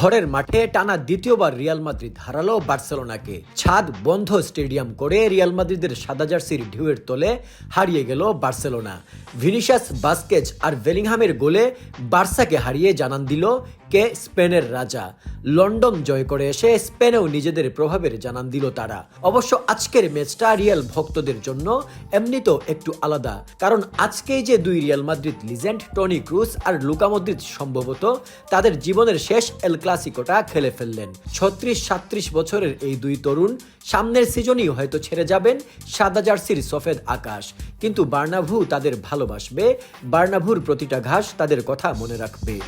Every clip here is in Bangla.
ঘরের মাঠে টানা দ্বিতীয়বার রিয়াল মাদ্রিদ হারালো বার্সেলোনাকে। ছাদ বন্ধ স্টেডিয়াম করে রিয়াল মাদ্রিদের সাদা জার্সির ঢেউয়ের তলে হারিয়ে গেল বার্সেলোনা। ভিনিশাস বাস্কেজ আর বেলিংহামের গোলে বার্সাকে হারিয়ে জানান দিল কে স্পেনের রাজা? লন্ডন জয় করে এসে স্পেনেও নিজেদের প্রভাবের জানান দিল তারা। অবশ্য আজকের ম্যাচটা রিয়াল ভক্তদের জন্য এমনিতেও একটু আলাদা। কারণ আজকেই যে দুই Real Madrid legend, Toni Kroos আর লুকা মদ্রিদ সম্ভবত তাদের জীবনের শেষ এল ক্লাসিকোটা খেলে ফেললেন। ছত্রিশ সাত্রিশ বছরের এই দুই তরুণ সামনের সিজনই হয়তো ছেড়ে যাবেন সাদা জার্সির সফেদ আকাশ। কিন্তু বার্নাভু তাদের ভালোবাসবে, বার্নাভুর প্রতিটা ঘাস তাদের কথা মনে রাখবে।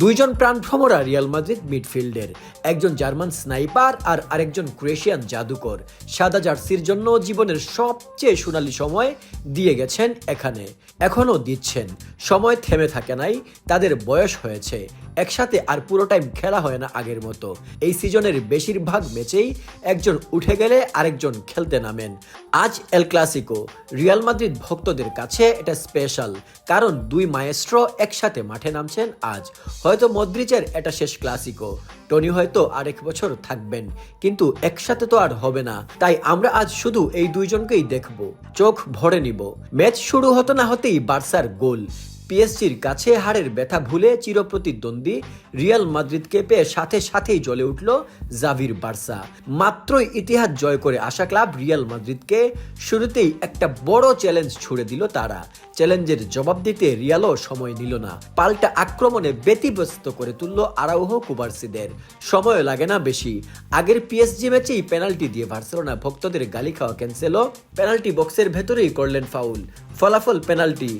দুইজন প্রাণভ্রমরা রিয়াল মাদ্রিদ মিডফিল্ডের, একজন জার্মান স্নাইপার আর আরেকজন ক্রোয়েশিয়ান জাদুকর। সাদা জার্সির জন্য জীবনের সবচেয়ে সোনালী সময় দিয়ে গেছেন এখানে। এখনও দিচ্ছেন। সময় থেমে থাকে নাই, তাদের বয়স হয়েছে। একসাথে আর পুরো টাইম খেলা হয় না আগের মতো। এই সিজনের বেশিরভাগ ম্যাচেই একজন উঠে গেলে আরেকজন খেলতে নামেন। আজ এল ক্লাসিকো। রিয়াল মাদ্রিদ ভক্তদের কাছে এটা স্পেশাল, কারণ দুই মায়েস্ট্রো একসাথে মাঠে নামছেন আজ। হয়তো মদ্রিচের এটা শেষ ক্লাসিকো। টনি হয়তো আরেক বছর থাকবেন, কিন্তু একসাথে তো আর হবে না। তাই আমরা আজ শুধু এই দুইজনকেই দেখব, চোখ ভরে নিব। ম্যাচ শুরু হতো না হতেই বার্সার গোল। পিএসজির কাছে হারের ব্যথা ভুলে চিরপ্রতিদ্বন্দ্বী রিয়াল মাদ্রিদকে পেয়ে সাথে সাথেই জ্বলে উঠল জাভির বার্সা। মাত্রই ইতিহাস জয় করে আসা ক্লাব রিয়াল মাদ্রিদকে শুরুতেই একটা বড় চ্যালেঞ্জ ছুড়ে দিল তারা। চ্যালেঞ্জের জবাব দিতে রিয়ালও সময় নিল না। পাল্টা আক্রমণে ব্যতিব্যস্ত করে তুলল আরাউহো কুবার্সিদের। সময় লাগে না বেশি। আগের পিএসজি ম্যাচেই পেনাল্টি দিয়ে বার্সেলোনা ভক্তদের গালি খাওয়া ক্যান্সেলও। পেনাল্টি বক্সের ভেতরেই করলেন ফাউল। ফলাফল পেনাল্টি।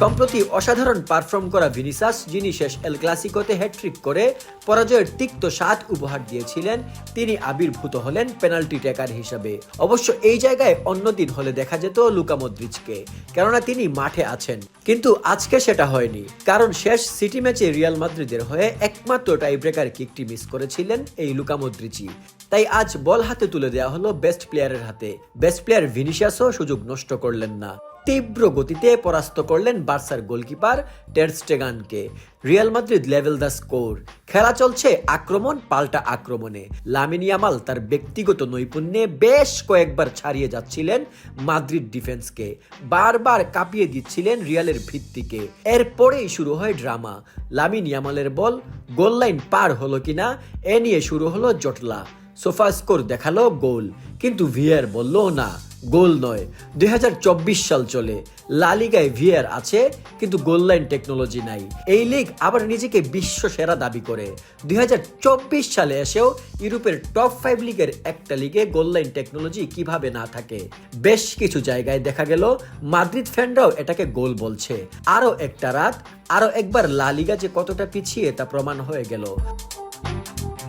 সম্প্রতি অসাধারণ পারফর্ম করা ভিনিসাস, যিনি শেষ এল ক্লাসিকোতে হ্যাট্রিক করে পরাজয়ের তিক্ত স্বাদ উপহার দিয়েছিলেন, তিনি আবির্ভূত হলেন পেনাল্টি টেকার হিসাবে। অবশ্য এই জায়গায় অন্যদিন হলে দেখা যেত লুকা মদ্রিচকে কেননা তিনি মাঠে আছেন। কিন্তু আজকে সেটা হয়নি, কারণ শেষ সিটি ম্যাচে রিয়াল মাদ্রিদের হয়ে একমাত্র টাই ব্রেকার কিকটি মিস করেছিলেন এই লুকা মদ্রিচি তাই আজ বল হাতে তুলে দেওয়া হলো বেস্ট প্লেয়ারের হাতে। বেস্ট প্লেয়ার ভিনিশিয়াসও সুযোগ নষ্ট করলেন না। তীব্র গতিতে পরাস্ত করলেন বার্সার goalkeeper টেরস্টেগানকে Real Madrid level the score. খেলা চলছে আক্রমণ পাল্টা আক্রমণে। লামিনিয়ামাল তার ব্যক্তিগত নৈপুণ্যে বেশ কয়েকবার ছাড়িয়ে যাচ্ছিলেন মাদ্রিদ ডিফেন্সকে। বারবার কাঁপিয়ে দিচ্ছিলেন রিয়ালের ভিত্তিকে। এরপরেই শুরু হয় ড্রামা। লামিনিয়ামালের বল গোল লাইন পার হলো কিনা, এ নিয়ে শুরু হলো জটলা। সোফা স্কোর দেখাল গোল, কিন্তু ভিয়ার বলল না। গোল নয়। দুই সাল চলে। লালিগায় ভিয়ার আছে, কিন্তু গোল লাইন টেকনোলজি নাই। এই লিগ আবার নিজেকে বিশ্ব সেরা দাবি করে। দুই সালে এসেও ইউরোপের টপ ফাইভ লিগের একটা লিগে গোল লাইন টেকনোলজি কীভাবে না থাকে, বেশ কিছু জায়গায় দেখা গেল মাদ্রিদ ফ্যানরাও এটাকে গোল বলছে। আরও একটা রাত, আরও একবার লালিগা যে কতটা পিছিয়ে তা প্রমাণ হয়ে গেল।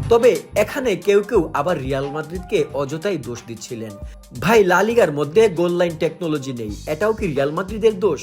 তবে এখানে কেউ কেউ আবার রিয়াল মাদ্রিদকে অযথাই দোষ দিচ্ছিলেন। ভাই লালিগার মধ্যে গোল লাইন টেকনোলজি নেই। এটাও কি রিয়াল মাদ্রিদের দোষ?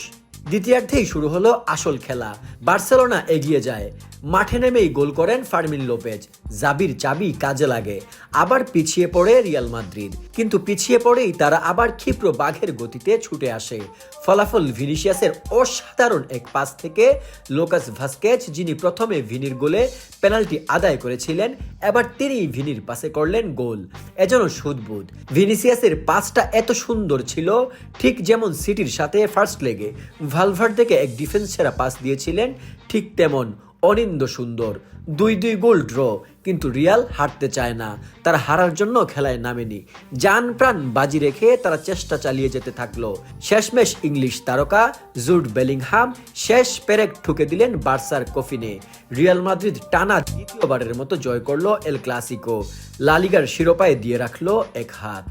দ্বিতীয়ার্ধেই শুরু হলো আসল খেলা। বার্সেলোনা এগিয়ে যায়। মাঠে নেমেই গোল করেন ফার্মিন লোপেজ। জাবির চাবি কাজে লাগে। আবার পিছিয়ে পড়ে রিয়াল মাদ্রিদ। কিন্তু পিছিয়ে পড়েই তারা আবার ক্ষিপ্র বাঘের গতিতে ছুটে আসে। ফলাফল ভিনিসিয়াসের অসাধারণ এক পাস থেকে লোকাস ভাস্কেজ, যিনি প্রথমে ভিনির গোলে পেনাল্টি আদায় করেছিলেন, এবার তিনি ভিনির পাশে করলেন গোল। এজন্য সুদবুদ। ভিনিসিয়াসের পাসটা এত সুন্দর ছিল, ঠিক যেমন সিটির সাথে ফার্স্ট লেগে ভালভার থেকে এক ডিফেন্স সেরা পাস দিয়েছিলেন ঠিক তেমন অনিন্দ সুন্দর। দুই দুই গোল ড্র কিন্তু রিয়াল হারতে চায় না। তারা হারার জন্য খেলায় নামেনি। যান প্রাণ বাজি রেখে তারা চেষ্টা চালিয়ে যেতে থাকল। শেষমেশ ইংলিশ তারকা জুড বেলিংহাম শেষ পেরেক ঠুকে দিলেন বার্সার কফিনে। রিয়াল মাদ্রিদ টানা দ্বিতীয়বারের মতো জয় করল এল ক্লাসিকো। লালিগার শিরোপায় দিয়ে রাখল এক হাত।